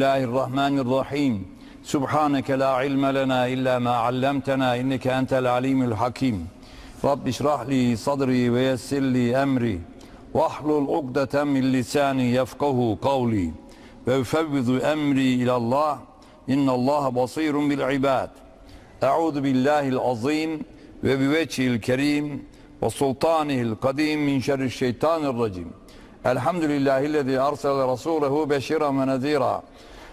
الله الرحمن الرحيم سبحانك لا علم لنا إلا ما علمتنا إنك أنت العليم الحكيم رب اشرح لي صدري ويسر لي أمري واحلل عقدة من لساني يفقه قولي وأفوض أمري إلى الله إن الله بصير بالعباد أعوذ بالله العظيم وبوجهه الكريم وسلطانه القديم من شر الشيطان الرجيم الحمد لله الذي أرسل رسوله بشيرا ونذيرا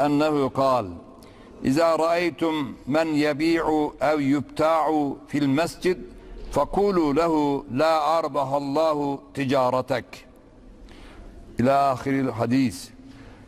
أنه قال إذا رأيتم من يبيع أو يبتاع في المسجد فقولوا له لا أربح الله تجارتك. إلى آخر الحديث.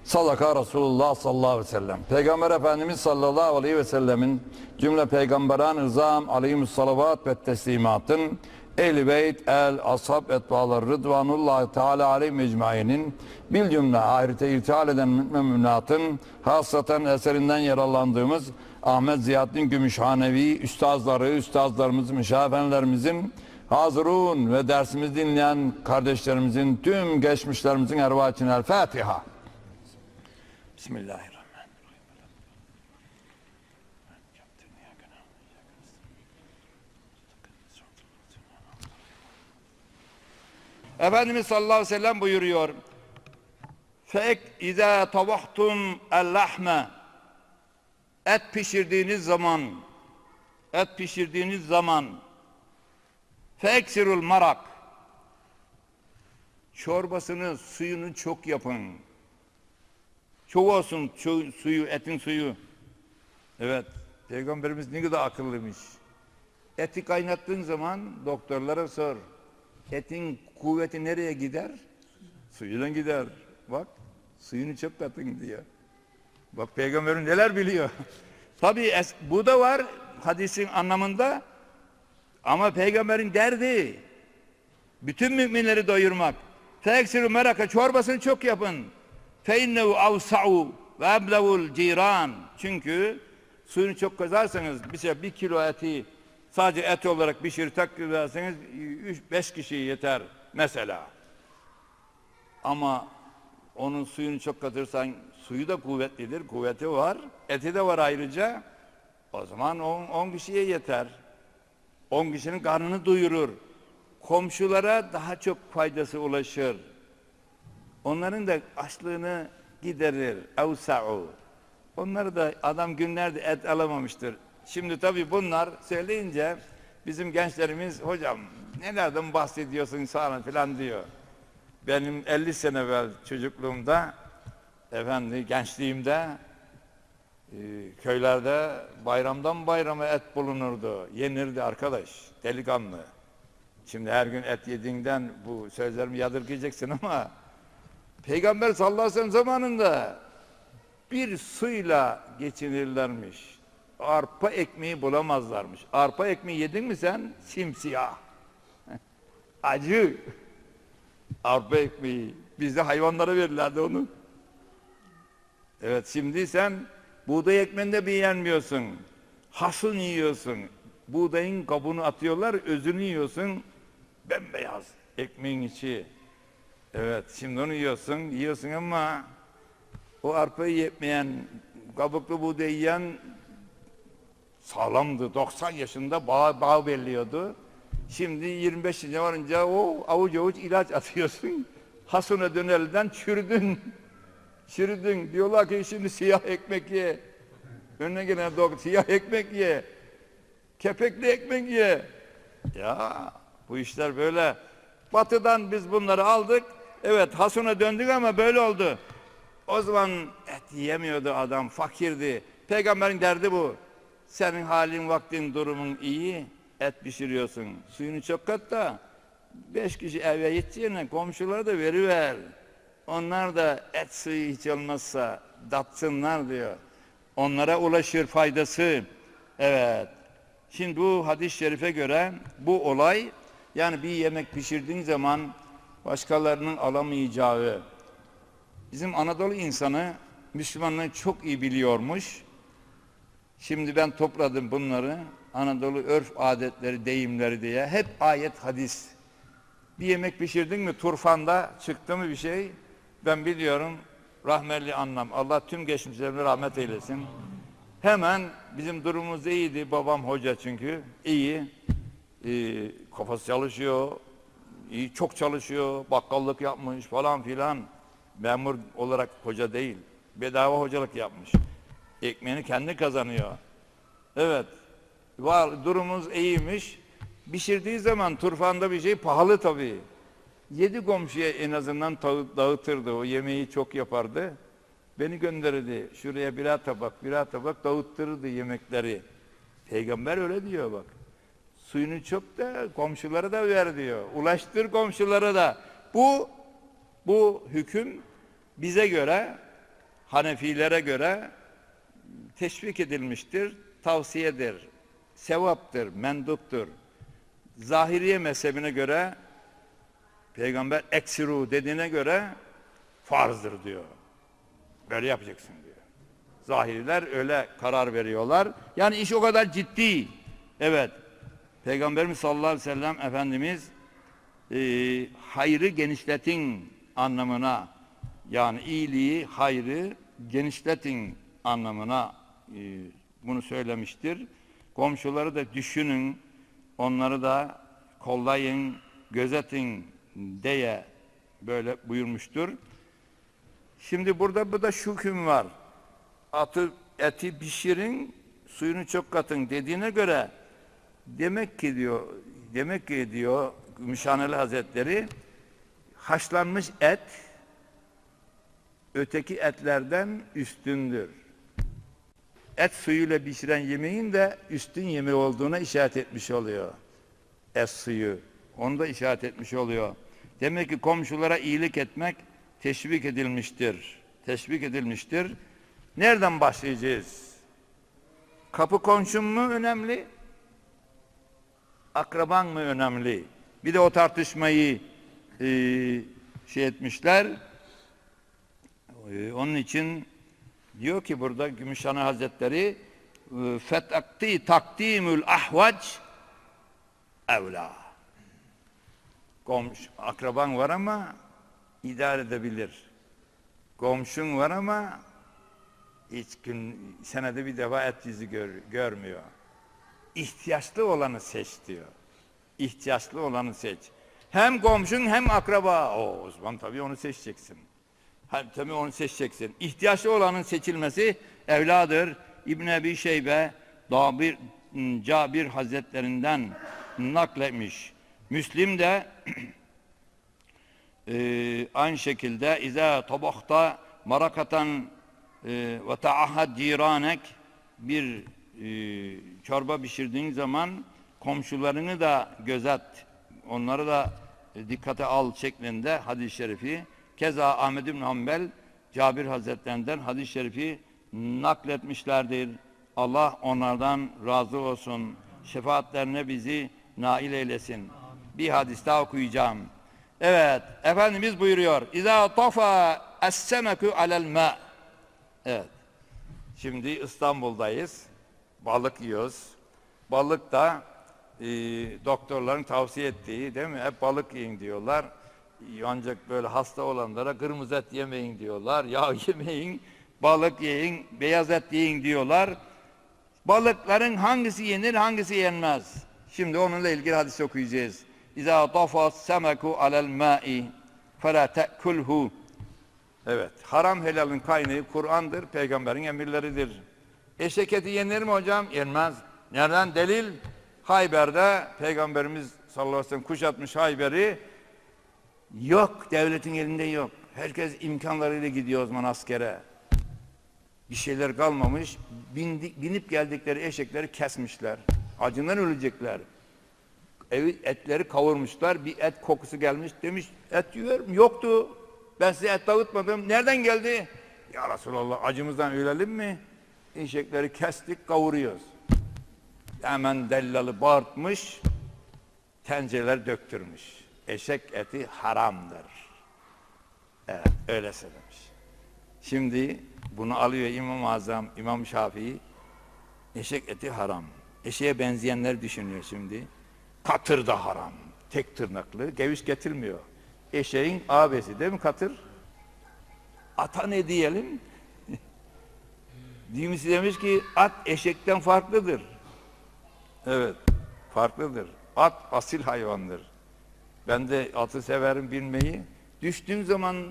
صدق رسول الله صلى الله عليه وسلم. Peygamber Efendimiz صلى الله عليه وسلم جملة peygamberan ızam aleyhimussalavat ve teslimatın ehl beyt, el, ashab, etbalar, rıdvanullah teala aleyhi mecmainin bil cümle ahirete irtihal eden müminatın hasaten eserinden yararlandığımız Ahmet Ziyaddin Gümüşhanevi üstazları, üstazlarımız, müşafenlerimizin hazırun ve dersimizi dinleyen kardeşlerimizin tüm geçmişlerimizin ervaçine el Fatiha. Bismillahirrahmanirrahim. Efendimiz sallallahu aleyhi ve sellem buyuruyor. Fek izâ tavahtum el-lahme et pişirdiğiniz zaman et pişirdiğiniz zaman feksirul marak çorbasını suyunu çok yapın. Çok olsun suyu, etin suyu. Evet, Peygamberimiz ne kadar akıllıymış. Eti kaynattığın zaman doktorlara sor. Etin kuvveti nereye gider? Suyuyla gider. Bak suyunu çöp katın diyor. Bak peygamberin neler biliyor. Tabi bu da var hadisin anlamında. Ama peygamberin derdi bütün müminleri doyurmak. Feksiru meraka çorbasını çok yapın. Feinnehu avsa'u ve eblevul ciran. Çünkü suyunu çok kazarsanız bize şey, bir kilo eti sadece et olarak pişirip takviyerseniz 5 kişi yeter mesela. Ama onun suyunu çok katırsan suyu da kuvvetlidir, kuvveti var, eti de var ayrıca. O zaman 10 kişiye yeter. 10 kişinin karnını doyurur. Komşulara daha çok faydası ulaşır. Onların da açlığını giderir. Evsa'u. Onları da adam günlerde et alamamıştır. Şimdi tabii bunlar söyleyince bizim gençlerimiz hocam nelerden bahsediyorsun sana filan diyor. Benim 50 sene evvel çocukluğumda efendi gençliğimde e, köylerde bayramdan bayrama et bulunurdu. Yenirdi arkadaş, delikanlı. Şimdi her gün et yediğinden bu sözlerimi yadırgayacaksın ama Peygamber sallallahu aleyhi ve sellem zamanında bir suyla geçinirlermiş. Arpa ekmeği bulamazlarmış. Arpa ekmeği yedin mi sen? Simsiyah. Acı. Arpa ekmeği. Bizde hayvanlara verirlerdi onu. Evet şimdi sen buğday ekmeğinde beğenmiyorsun. Hasın yiyorsun. Buğdayın kabuğunu atıyorlar, özünü yiyorsun. Bembeyaz ekmeğin içi. Evet, şimdi onu yiyorsun, yiyorsun ama o arpayı yetmeyen, kabuklu buğday yiyen sağlamdı. 90 yaşında bağ, bağ belliyordu. Şimdi 25 yaşına varınca o avuç avuç ilaç atıyorsun. Hasına dönelden çürüdün. Çürüdün. Diyorlar ki şimdi siyah ekmek ye. Önüne gelen doktor siyah ekmek ye. Kepekli ekmek ye. Ya bu işler böyle. Batıdan biz bunları aldık. Evet Hasun'a döndük ama böyle oldu. O zaman et yiyemiyordu adam, fakirdi. Peygamberin derdi bu. Senin halin, vaktin, durumun iyi, et pişiriyorsun. Suyunu çok kat da beş kişi eve yeteceğine komşulara da veriver. Onlar da et suyu hiç olmazsa datsınlar diyor. onlara ulaşır faydası. Evet. Şimdi bu hadis-i şerife göre bu olay yani bir yemek pişirdiğin zaman başkalarının alamayacağı bizim Anadolu insanı Müslümanlığı çok iyi biliyormuş. Şimdi ben topladım bunları Anadolu örf adetleri, deyimleri diye. Hep ayet hadis. Bir yemek pişirdin mi turfanda çıktı mı bir şey? Ben biliyorum rahmetli anlam Allah tüm geçmişlerine rahmet eylesin. Hemen bizim durumumuz iyiydi. Babam hoca çünkü. İyi. Ee, kafası çalışıyor. İyi çok çalışıyor. Bakkallık yapmış falan filan. Memur olarak hoca değil. Bedava hocalık yapmış ekmeğini kendi kazanıyor evet var durumumuz iyiymiş pişirdiği zaman turfanda bir şey pahalı tabii Yedi komşuya en azından dağıtırdı. O yemeği çok yapardı. Beni gönderirdi. Şuraya birer tabak, birer tabak dağıttırırdı yemekleri. Peygamber öyle diyor bak. Suyunu çok da komşulara da ver diyor. Ulaştır komşulara da. Bu bu hüküm bize göre Hanefilere göre teşvik edilmiştir, tavsiyedir, sevaptır, menduptur. Zahiriye mezhebine göre Peygamber eksiru dediğine göre farzdır diyor. Böyle yapacaksın diyor. Zahiriler öyle karar veriyorlar. Yani iş o kadar ciddi. Evet. Peygamberimiz sallallahu aleyhi ve sellem Efendimiz e, hayrı genişletin anlamına yani iyiliği, hayrı genişletin anlamına bunu söylemiştir. Komşuları da düşünün, onları da kollayın, gözetin diye böyle buyurmuştur. Şimdi burada bu da şu hüküm var. Atı, eti pişirin, suyunu çok katın dediğine göre demek ki diyor, demek ki diyor Gümüşhaneli Hazretleri haşlanmış et öteki etlerden üstündür. Et suyuyla pişiren yemeğin de üstün yemeği olduğuna işaret etmiş oluyor. Et suyu. Onu da işaret etmiş oluyor. Demek ki komşulara iyilik etmek teşvik edilmiştir. Teşvik edilmiştir. Nereden başlayacağız? Kapı komşum mu önemli? Akraban mı önemli? Bir de o tartışmayı e, şey etmişler. E, onun için diyor ki burada Gümüşhane Hazretleri e, fetakti takdimül ahvac evla. Komşu, akraban var ama idare edebilir. Komşun var ama hiç gün senede bir defa et yüzü gör, görmüyor. İhtiyaçlı olanı seç diyor. İhtiyaçlı olanı seç. Hem komşun hem akraba. O, o zaman tabii onu seçeceksin. Hem tabii onu seçeceksin. İhtiyaçlı olanın seçilmesi evladır. İbn Ebi Şeybe Dabir Cabir Hazretlerinden nakletmiş. Müslim de e, aynı şekilde iza tabakta marakatan e, ve taahad ciranek bir e, çorba pişirdiğin zaman komşularını da gözet onları da e, dikkate al şeklinde hadis-i şerifi keza Ahmed bin Hanbel Cabir Hazretlerinden hadis-i şerifi nakletmişlerdir. Allah onlardan razı olsun. Şefaatlerine bizi nail eylesin. Bir hadis daha okuyacağım. Evet, Efendimiz buyuruyor. İza tafa es-semeku alel ma. Evet. Şimdi İstanbul'dayız. Balık yiyoruz. Balık da e, doktorların tavsiye ettiği değil mi? Hep balık yiyin diyorlar. Ancak böyle hasta olanlara kırmızı et yemeyin diyorlar. Yağ yemeyin, balık yiyin, beyaz et yiyin diyorlar. Balıkların hangisi yenir, hangisi yenmez? Şimdi onunla ilgili hadis okuyacağız. İza tafa semeku alel ma'i fela te'kulhu. Evet, haram helalin kaynağı Kur'an'dır, peygamberin emirleridir. Eşek eti yenir mi hocam? Yenmez. Nereden delil? Hayber'de peygamberimiz sallallahu aleyhi ve sellem kuşatmış Hayber'i. Yok, devletin elinde yok. Herkes imkanlarıyla gidiyor o zaman askere. Bir şeyler kalmamış. Bindik, binip geldikleri eşekleri kesmişler. Acından ölecekler. Evi, etleri kavurmuşlar. Bir et kokusu gelmiş. Demiş et yiyor mu? Yoktu. Ben size et dağıtmadım. Nereden geldi? Ya Resulallah acımızdan ölelim mi? Eşekleri kestik kavuruyoruz. Hemen dellalı bağırtmış, tencereler döktürmüş. Eşek eti haramdır. Evet öyle söylemiş. Şimdi bunu alıyor İmam-ı Azam, İmam Şafii. Eşek eti haram. Eşeğe benzeyenler düşünüyor şimdi. Katır da haram. Tek tırnaklı. Geviş getirmiyor. Eşeğin abesi değil mi katır? Ata ne diyelim? Dinimiz demiş ki at eşekten farklıdır. Evet, farklıdır. At asil hayvandır. Ben de atı severim bilmeyi. Düştüğün zaman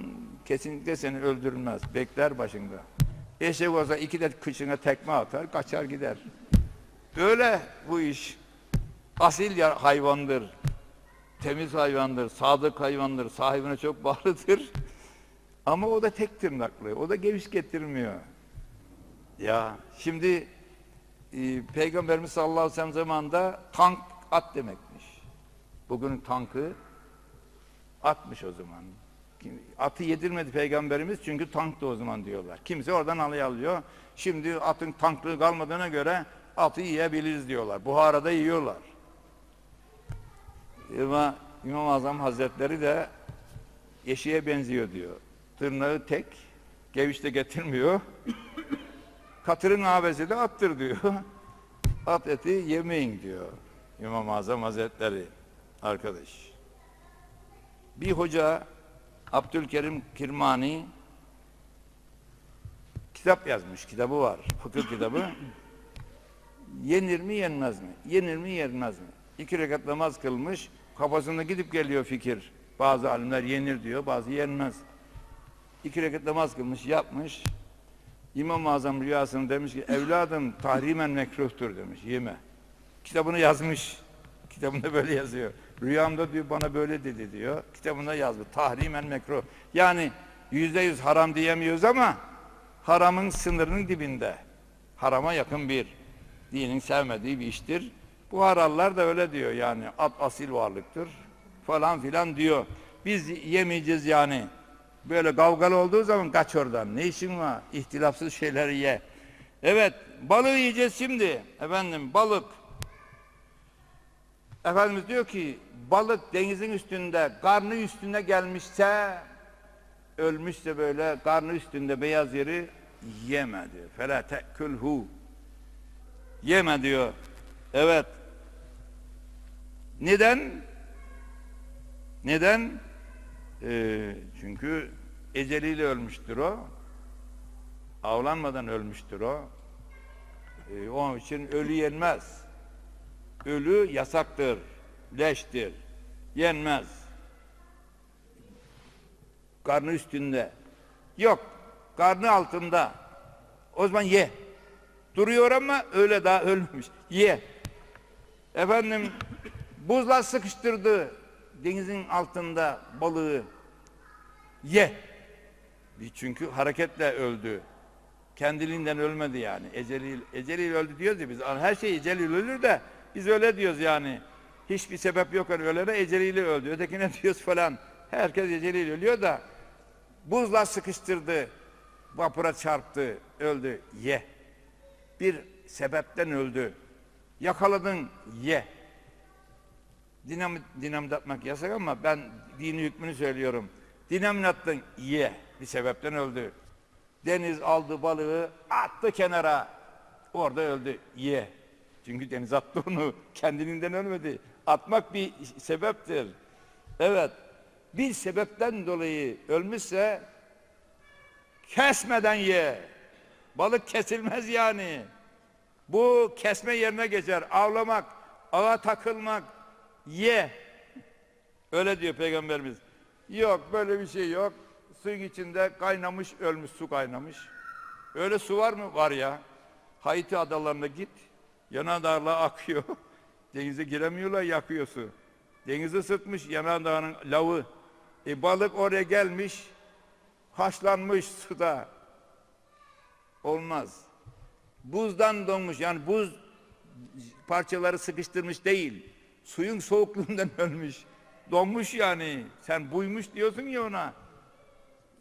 kesinlikle seni öldürmez. Bekler başında. Eşek olsa iki de kıçına tekme atar, kaçar gider. Öyle bu iş. Asil hayvandır. Temiz hayvandır, sadık hayvandır, sahibine çok bağlıdır. Ama o da tek tırnaklı, o da geviş getirmiyor. Ya şimdi e, Peygamberimiz sallallahu aleyhi ve sellem zamanında tank at demekmiş. Bugünün tankı atmış o zaman. Atı yedirmedi Peygamberimiz çünkü tank da o zaman diyorlar. Kimse oradan alıyor alıyor. Şimdi atın tanklığı kalmadığına göre atı yiyebiliriz diyorlar. Buhara'da yiyorlar. Ama İmam-ı Azam Hazretleri de eşeğe benziyor diyor. Tırnağı tek, geviş de getirmiyor. Katırın abesi de attır diyor. At eti yemeyin diyor İmam-ı Azam Hazretleri arkadaş. Bir hoca Abdülkerim Kirmani kitap yazmış. Kitabı var. Fıkıh kitabı. Yenir mi yenmez mi? Yenir mi yenmez mi? İki rekat namaz kılmış. Kafasında gidip geliyor fikir. Bazı alimler yenir diyor, bazı yenmez. İki rekat namaz kılmış, yapmış. İmam-ı Azam rüyasını demiş ki evladım tahrimen mekruhtur demiş yeme. Kitabını yazmış. Kitabında böyle yazıyor. Rüyamda diyor bana böyle dedi diyor. Kitabında yazmış. Tahrimen mekruh. Yani yüzde yüz haram diyemiyoruz ama haramın sınırının dibinde. Harama yakın bir. Dinin sevmediği bir iştir. Bu harallar da öyle diyor yani at asil varlıktır falan filan diyor. Biz yemeyeceğiz yani. Böyle kavgalı olduğu zaman kaç oradan. Ne işin var? İhtilafsız şeyleri ye. Evet, balığı yiyeceğiz şimdi. Efendim, balık. Efendimiz diyor ki, balık denizin üstünde, karnı üstüne gelmişse, ölmüşse böyle, karnı üstünde beyaz yeri yeme diyor. Fela te'külhu. Yeme diyor. Evet. Neden? Neden? Ee, çünkü eceliyle ölmüştür o. Avlanmadan ölmüştür o. Ee, onun için ölü yenmez. Ölü yasaktır, leştir, yenmez. Karnı üstünde. Yok, karnı altında. O zaman ye. Duruyor ama öyle daha ölmemiş. Ye. Efendim buzla sıkıştırdı denizin altında balığı. Ye. Çünkü hareketle öldü. Kendiliğinden ölmedi yani. Eceliyle, eceliyle öldü diyoruz ya biz. Her şey eceliyle ölür de biz öyle diyoruz yani. Hiçbir sebep yok yani ölene eceliyle öldü. Ötekine diyoruz falan. Herkes eceliyle ölüyor da buzla sıkıştırdı. Vapura çarptı. Öldü. Ye. Bir sebepten öldü. Yakaladın. Ye. Dinamit, dinamit atmak yasak ama ben dini hükmünü söylüyorum. Dinamit attın, ye. Bir sebepten öldü. Deniz aldı balığı, attı kenara. Orada öldü, ye. Çünkü deniz attı onu, kendiliğinden ölmedi. Atmak bir sebeptir. Evet, bir sebepten dolayı ölmüşse kesmeden ye. Balık kesilmez yani. Bu kesme yerine geçer. Avlamak, ağa takılmak, ye. Öyle diyor Peygamberimiz. Yok böyle bir şey yok. Suyun içinde kaynamış ölmüş su kaynamış. Öyle su var mı? Var ya. Haiti adalarına git. Yanardağlar akıyor. Denize giremiyorlar yakıyor su. Denizi ısıtmış yanardağın lavı. E balık oraya gelmiş. Haşlanmış suda. Olmaz. Buzdan donmuş yani buz parçaları sıkıştırmış değil. Suyun soğukluğundan ölmüş. Donmuş yani. Sen buymuş diyorsun ya ona.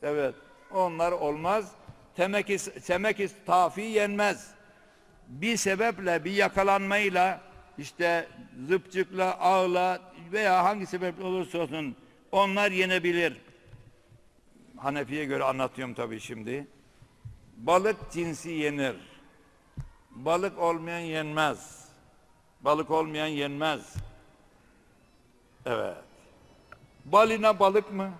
Evet. Onlar olmaz. Temeki, temeki tafi yenmez. Bir sebeple, bir yakalanmayla, işte zıpçıkla, ağla veya hangi sebeple olursa olsun onlar yenebilir. Hanefi'ye göre anlatıyorum tabii şimdi. Balık cinsi yenir. Balık olmayan yenmez. Balık olmayan yenmez. Evet. Balina balık mı?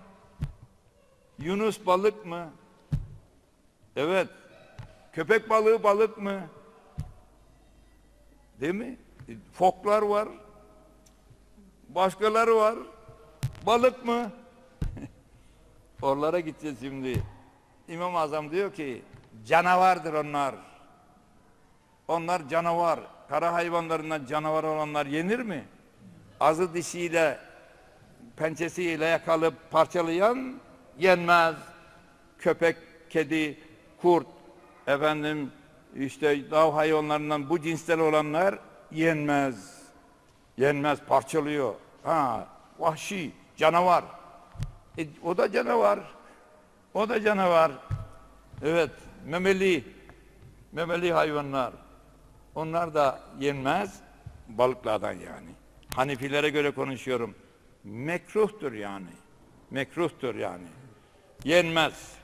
Yunus balık mı? Evet. Köpek balığı balık mı? Değil mi? E, Foklar var. Başkaları var. Balık mı? Oralara gideceğiz şimdi. İmam-ı Azam diyor ki canavardır onlar. Onlar canavar. Kara hayvanlarından canavar olanlar yenir mi? Azı dişiyle pençesiyle yakalıp parçalayan yenmez. Köpek, kedi, kurt, efendim işte dav hayvanlarından bu cinsten olanlar yenmez. Yenmez, parçalıyor. Ha, vahşi, canavar. E, o da canavar. O da canavar. Evet, memeli, memeli hayvanlar. Onlar da yenmez, balıklardan yani. Hanifilere göre konuşuyorum. Mekruhtur yani. Mekruhtur yani. Yenmez.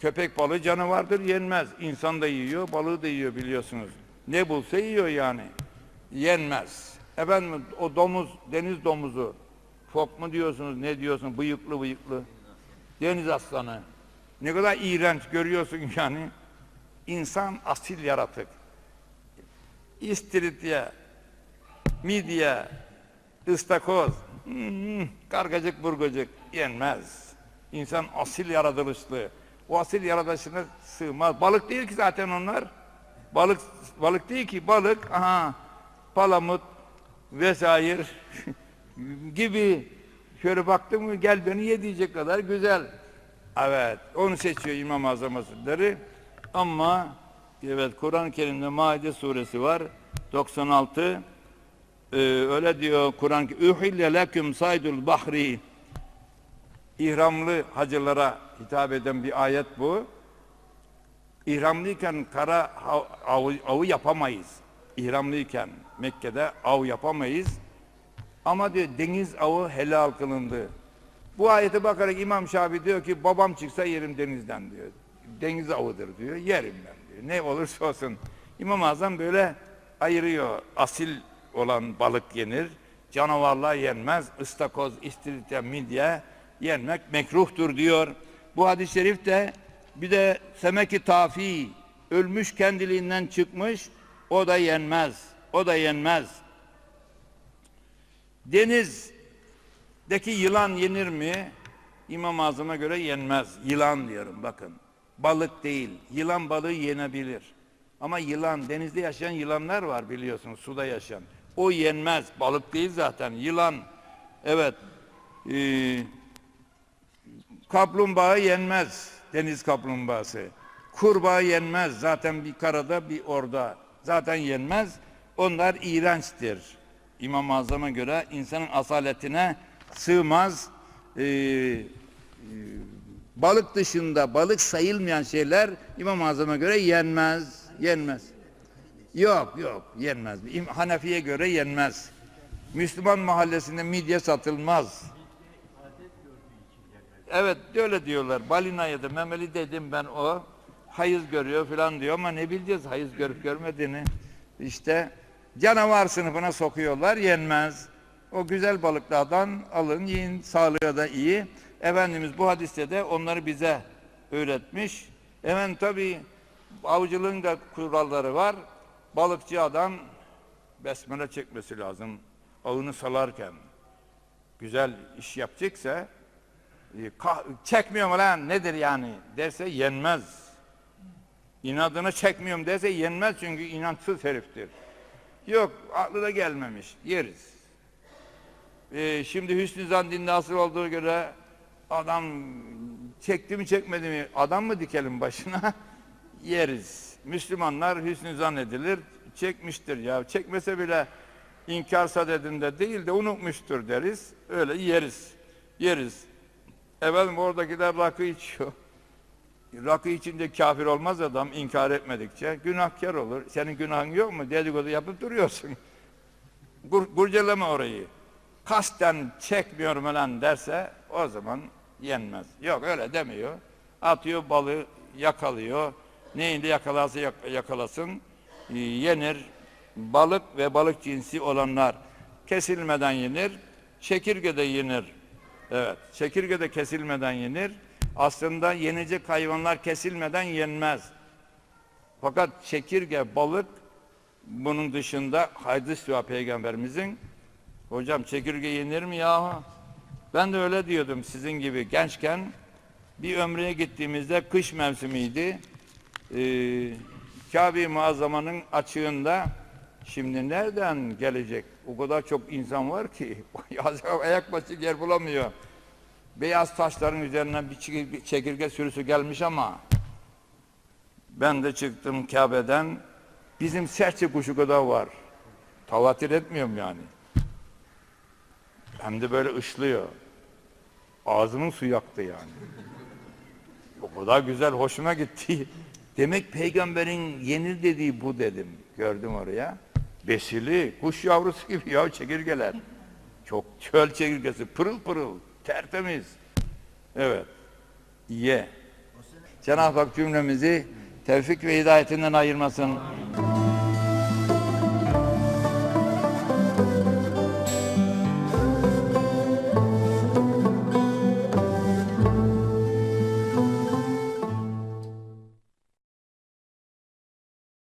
Köpek balığı canavardır yenmez. İnsan da yiyor, balığı da yiyor biliyorsunuz. Ne bulsa yiyor yani. Yenmez. Efendim o domuz, deniz domuzu. Fok mu diyorsunuz, ne diyorsunuz? Bıyıklı bıyıklı. Deniz aslanı. Ne kadar iğrenç görüyorsun yani. İnsan asil yaratık. İstiridye, midye, ıstakoz, hmm, kargacık burgacık yenmez. İnsan asil yaratılışlı. O asil yaratılışına sığmaz. Balık değil ki zaten onlar. Balık balık değil ki balık aha palamut vesaire gibi şöyle baktım mı gel beni ye diyecek kadar güzel. Evet onu seçiyor İmam-ı Azam Hazretleri. Ama evet Kur'an-ı Kerim'de Maide suresi var 96 ee, öyle diyor Kur'an ki uhille leküm saydul bahri İhramlı hacılara hitap eden bir ayet bu. İhramlıyken kara av- avı, yapamayız. İhramlıyken Mekke'de av yapamayız. Ama diyor deniz avı helal kılındı. Bu ayete bakarak İmam Şafii diyor ki babam çıksa yerim denizden diyor. Deniz avıdır diyor. Yerim ben diyor. Ne olursa olsun. İmam-ı Azam böyle ayırıyor. Asil olan balık yenir. Canavarlar yenmez. Istakoz, istiridye, midye yenmek mekruhtur diyor. Bu hadis-i şerif de bir de semeki tafi ölmüş kendiliğinden çıkmış o da yenmez. O da yenmez. Denizdeki yılan yenir mi? İmam-ı Azam'a göre yenmez. Yılan diyorum bakın. Balık değil. Yılan balığı yenebilir. Ama yılan, denizde yaşayan yılanlar var biliyorsunuz, suda yaşayan. O yenmez. Balık değil zaten. Yılan, evet. Ee, kaplumbağa yenmez. Deniz kaplumbağası. Kurbağa yenmez. Zaten bir karada bir orada. Zaten yenmez. Onlar iğrençtir. İmam-ı Azam'a göre insanın asaletine sığmaz. Ee, e, balık dışında balık sayılmayan şeyler İmam-ı Azam'a göre yenmez. Yenmez. Yok yok yenmez. Hanefi'ye göre yenmez. Müslüman mahallesinde midye satılmaz. Evet öyle diyorlar. Balinaya da memeli dedim ben o. Hayız görüyor falan diyor ama ne bileceğiz hayız görüp görmediğini. İşte canavar sınıfına sokuyorlar yenmez. O güzel balıklardan alın yiyin sağlığa da iyi. Efendimiz bu hadiste de onları bize öğretmiş. Hemen tabi avcılığın da kuralları var. Balıkçı adam besmele çekmesi lazım. Ağını salarken güzel iş yapacaksa çekmiyorum lan nedir yani derse yenmez. İnadına çekmiyorum derse yenmez çünkü inançsız heriftir. Yok aklı da gelmemiş yeriz. E, şimdi Hüsnü Zan dinde asıl olduğu göre adam çekti mi çekmedi mi adam mı dikelim başına yeriz. Müslümanlar hüsnü zannedilir çekmiştir ya çekmese bile inkar sadedinde değil de unutmuştur deriz öyle yeriz yeriz. Efendim oradakiler rakı içiyor. rakı içinde kafir olmaz adam inkar etmedikçe. Günahkar olur. Senin günahın yok mu? Dedikodu yapıp duruyorsun. Gur, gurcalama orayı. Kasten çekmiyorum lan derse o zaman yenmez. Yok öyle demiyor. Atıyor balığı yakalıyor. Neyinde yakalarsa yak- yakalasın. Ee, yenir. Balık ve balık cinsi olanlar kesilmeden yenir. Çekirge de yenir. Evet. Çekirge de kesilmeden yenir. Aslında yenecek hayvanlar kesilmeden yenmez. Fakat çekirge, balık bunun dışında hadis var peygamberimizin. Hocam çekirge yenir mi yahu? Ben de öyle diyordum sizin gibi gençken. Bir ömreye gittiğimizde kış mevsimiydi. Ee, Kabe-i Muazzama'nın açığında şimdi nereden gelecek? O kadar çok insan var ki ayak başı yer bulamıyor. Beyaz taşların üzerinden bir çekirge- sürüsü gelmiş ama ben de çıktım Kabe'den. Bizim serçe kuşu kadar var. Tavatir etmiyorum yani. Hem de böyle ışlıyor. Ağzımın su yaktı yani. O kadar güzel, hoşuma gitti. Demek peygamberin yenir dediği bu dedim. Gördüm oraya. Besili, kuş yavrusu gibi ya çekirgeler. Çok çöl çekirgesi, pırıl pırıl, tertemiz. Evet, ye. Cenab-ı Hak cümlemizi tevfik ve hidayetinden ayırmasın.